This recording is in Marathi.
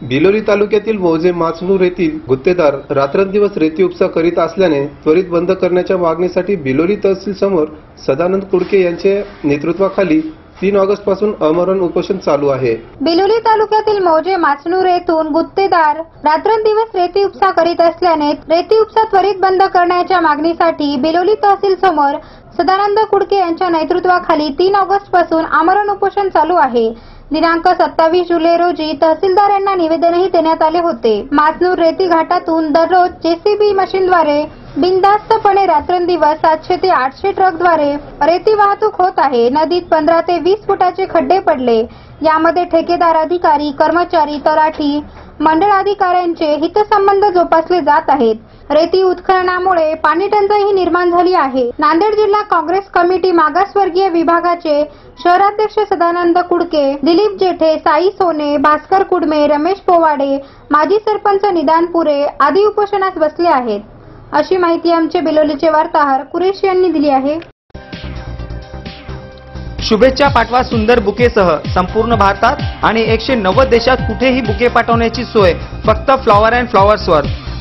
बिलोली तालुक्यातील मौजे माचनूर येथील गुत्तेदार रात्रंदिवस रेती उपसा करीत असल्याने त्वरित बंद करण्याच्या मागणीसाठी बिलोली तहसील समोर सदानंद कुडके यांचे नेतृत्वाखाली तीन ऑगस्टपासून अमरण उपोषण चालू आहे. बिलोली तालुक्यातील मौजे माचनूर येथून गुत्तेदार रात्रंदिवस रेती उपसा करीत असल्याने रेती उपसा त्वरित बंद करण्याच्या मागणीसाठी बिलोली तहसील समोर सदानंद कुडके यांच्या नेतृत्वाखाली तीन ऑगस्टपासून आमरण उपोषण चालू आहे. दिनांक सत्तावीस जुलै रोजी तहसीलदार यांना निवेदनही देण्यात आले होते. माचनूर रेती घाटातून दररोज जेसीबी मशीनद्वारे बिनधास्तपणे रात्रंदिवस सातशे ते आठशे ट्रकद्वारे रेती वाहतूक होत आहे. नदीत पंधरा ते वीस फुटाचे खड्डे पडले. यामध्ये ठेकेदार अधिकारी कर्मचारी तलाठी मंडळ अधिकाऱ्यांचे हितसंबंध जोपासले जात आहेत. रेती उत्खननामुळे पाणी टंचाई निर्माण झाली आहे. नांदेड जिल्हा काँग्रेस कमिटी मागासवर्गीय विभागाचे शहराध्यक्ष सदानंद कुडके दिलीप जेठे साई सोने भास्कर कुडमे रमेश पोवाडे माजी सरपंच निदानपुरे आदी उपोषणात बसले आहेत. अशी माहिती आमचे बिलोलीचे वार्ताहर कुरेश यांनी दिली आहे. शुभेच्छा पाठवा सुंदर बुकेसह संपूर्ण भारतात आणि एकशे नव्वद देशात कुठेही बुके पाठवण्याची सोय फक्त फ्लॉवर अँड फ्लॉवर्सवर